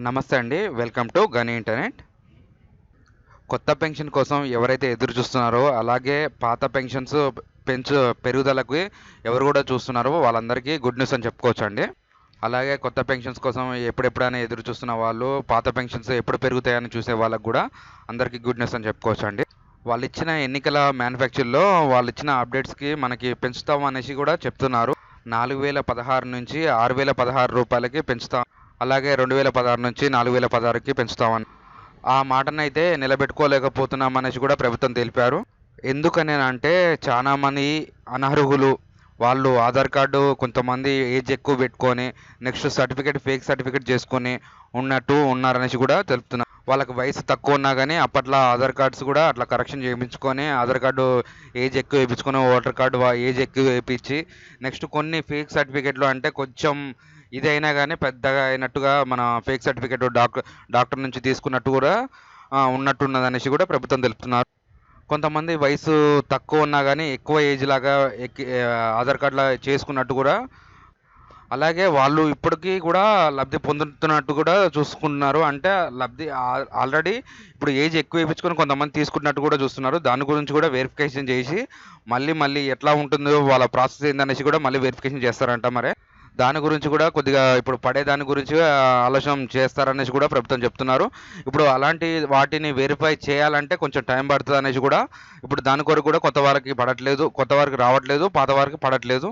నమస్తే అండి. Welcome to Gani internet. కొత్త పెన్షన్ కోసం ఎవరైతే ఎదురు చూస్తున్నారో అలాగే పాత పెన్షన్స్ పెంచు పెరుగుదలకు ఎవరు కూడా చూస్తున్నారో వాళ్ళందరికీ గుడ్ న్యూస్ అని చెప్పుకోవచ్చు అండి అలాగే కొత్త పెన్షన్స్ కోసం ఎప్పుడెప్పుడైనా ఎదురు చూస్తున్న వాళ్ళు పాత పెన్షన్స్ ఎప్పుడు పెరుగుతాయని చూసే వాళ్ళకు కూడా అందరికీ గుడ్ న్యూస్ అని చెప్పుకోవచ్చు అండి వాళ్ళు ఇచ్చిన ఎన్నికల మ్యానుఫ్యాక్చర్లో వాళ్ళు ఇచ్చిన అప్డేట్స్కి మనకి పెంచుతాం అనేసి కూడా చెప్తున్నారు. నాలుగు వేల పదహారు నుంచి ఆరు వేల పదహారు రూపాయలకి పెంచుతాం అలాగే రెండు వేల పదహారు నుంచి నాలుగు వేల పదహారుకి పెంచుతామని. ఆ మాటనైతే నిలబెట్టుకోలేకపోతున్నాం అనేసి కూడా ప్రభుత్వం తెలిపారు. ఎందుకని అంటే చాలా మంది అనర్హులు. వాళ్ళు ఆధార్ కార్డు కొంతమంది ఏజ్ ఎక్కువ పెట్టుకొని నెక్స్ట్ సర్టిఫికేట్ ఫేక్ సర్టిఫికేట్ చేసుకొని ఉన్నట్టు ఉన్నారనేసి కూడా తెలుపుతున్నారు వాళ్ళకి వయసు తక్కువ ఉన్నా కానీ అప్పట్లో ఆధార్ కార్డ్స్ కూడా అట్లా కరెక్షన్ చేయించుకొని ఆధార్ కార్డు ఏజ్ ఎక్కువ వేయించుకొని ఓటర్ కార్డు ఏజ్ ఎక్కువ వేయించి నెక్స్ట్ కొన్ని ఫేక్ సర్టిఫికేట్లు అంటే కొంచెం ఇదైనా కానీ పెద్దగా అయినట్టుగా మన ఫేక్ సర్టిఫికేట్ డాక్టర్ డాక్టర్ నుంచి తీసుకున్నట్టు కూడా ఉన్నట్టున్నదనేసి అనేసి కూడా ప్రభుత్వం తెలుపుతున్నారు. కొంతమంది వయసు తక్కువ ఉన్నా కానీ ఎక్కువ ఏజ్ లాగా ఎక్కి ఆధార్ కార్డులా చేసుకున్నట్టు కూడా అలాగే వాళ్ళు ఇప్పటికీ కూడా లబ్ధి పొందుతున్నట్టు కూడా చూసుకుంటున్నారు. అంటే లబ్ధి ఆల్రెడీ ఇప్పుడు ఏజ్ ఎక్కువ వేయించుకొని కొంతమంది తీసుకున్నట్టు కూడా చూస్తున్నారు. దాని గురించి కూడా వెరిఫికేషన్ చేసి మళ్ళీ మళ్ళీ ఎట్లా ఉంటుందో వాళ్ళ ప్రాసెస్ ఏందనేసి కూడా మళ్ళీ వెరిఫికేషన్ చేస్తారంట మరి. దాని గురించి కూడా కొద్దిగా ఇప్పుడు పడే దాని గురించి ఆలస్యం ఆలోచన చేస్తారనేసి కూడా ప్రభుత్వం చెప్తున్నారు. ఇప్పుడు అలాంటి వాటిని వెరిఫై చేయాలంటే కొంచెం టైం పడుతుంది అనేసి కూడా ఇప్పుడు దాని కొరకు కూడా కొత్త వారికి పడట్లేదు కొత్త వారికి రావట్లేదు పాత వారికి పడట్లేదు.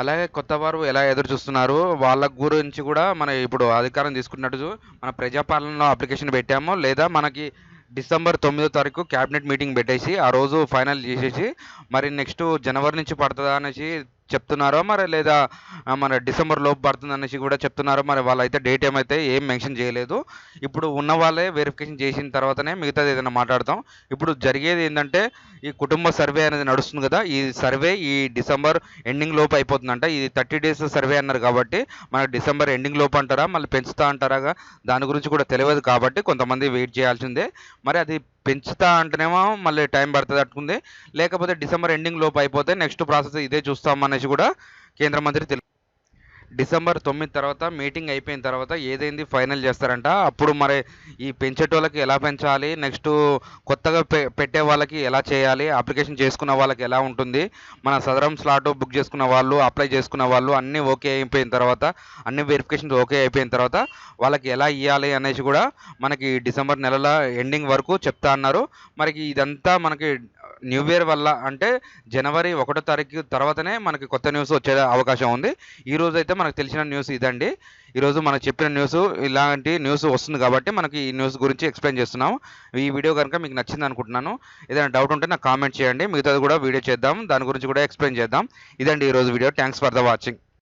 అలాగే కొత్త వారు ఎలా ఎదురు చూస్తున్నారు? వాళ్ళ గురించి కూడా మన ఇప్పుడు అధికారం తీసుకున్నట్టు మన ప్రజాపాలనలో అప్లికేషన్ పెట్టాము లేదా మనకి డిసెంబర్ తొమ్మిదో తారీఖు క్యాబినెట్ మీటింగ్ పెట్టేసి ఆ రోజు ఫైనల్ చేసేసి మరి నెక్స్ట్ జనవరి నుంచి పడుతుందా అనేసి చెప్తున్నారో మరి లేదా మన డిసెంబర్ లోపు పడుతుంది అనేసి కూడా చెప్తున్నారో మరి వాళ్ళైతే డేట్ ఏమైతే ఏం మెన్షన్ చేయలేదు. ఇప్పుడు ఉన్న వాళ్ళే వెరిఫికేషన్ చేసిన తర్వాతనే మిగతాది ఏదైనా మాట్లాడతాం. ఇప్పుడు జరిగేది ఏంటంటే ఈ కుటుంబ సర్వే అనేది నడుస్తుంది కదా ఈ సర్వే ఈ డిసెంబర్ ఎండింగ్ లోపు అయిపోతుందంట. ఇది థర్టీ డేస్ సర్వే అన్నారు కాబట్టి మనకు డిసెంబర్ ఎండింగ్ లోపు అంటారా మళ్ళీ పెంచుతా అంటారా దాని గురించి కూడా తెలియదు కాబట్టి కొంతమంది వెయిట్ చేయాల్సిందే. మరి అది పెంచుతా అంటేనేమో మళ్ళీ టైం పడుతుంది అట్టుకుంది లేకపోతే డిసెంబర్ ఎండింగ్ లోపు అయిపోతే నెక్స్ట్ ప్రాసెస్ ఇదే చూస్తాం అనేసి కూడా కేంద్ర మంత్రి తెలు డిసెంబర్ తొమ్మిది తర్వాత మీటింగ్ అయిపోయిన తర్వాత ఏదైంది ఫైనల్ చేస్తారంట. అప్పుడు మరి ఈ పెంచేటోళ్ళకి ఎలా పెంచాలి నెక్స్ట్ కొత్తగా పె పెట్టే వాళ్ళకి ఎలా చేయాలి అప్లికేషన్ చేసుకున్న వాళ్ళకి ఎలా ఉంటుంది మన సదరం స్లాట్ బుక్ చేసుకున్న వాళ్ళు అప్లై చేసుకున్న వాళ్ళు అన్నీ ఓకే అయిపోయిన తర్వాత అన్ని వెరిఫికేషన్స్ ఓకే అయిపోయిన తర్వాత వాళ్ళకి ఎలా ఇవ్వాలి అనేసి కూడా మనకి డిసెంబర్ నెలల ఎండింగ్ వరకు చెప్తా అన్నారు. మనకి ఇదంతా మనకి న్యూ ఇయర్ వల్ల అంటే జనవరి ఒకటో తారీఖు తర్వాతనే మనకి కొత్త న్యూస్ వచ్చే అవకాశం ఉంది. ఈ రోజు అయితే మనకు తెలిసిన న్యూస్ ఇదండి. ఈరోజు మనకు చెప్పిన న్యూస్ ఇలాంటి న్యూస్ వస్తుంది కాబట్టి మనకి ఈ న్యూస్ గురించి ఎక్స్ప్లెయిన్ చేస్తున్నాం ఈ వీడియో కనుక మీకు నచ్చింది అనుకుంటున్నాను. ఏదైనా డౌట్ ఉంటే నాకు కామెంట్ చేయండి. మిగతాది కూడా వీడియో చేద్దాం. దాని గురించి కూడా ఎక్స్ప్లెయిన్ చేద్దాం. ఇదండి ఈరోజు video. Thanks for the watching.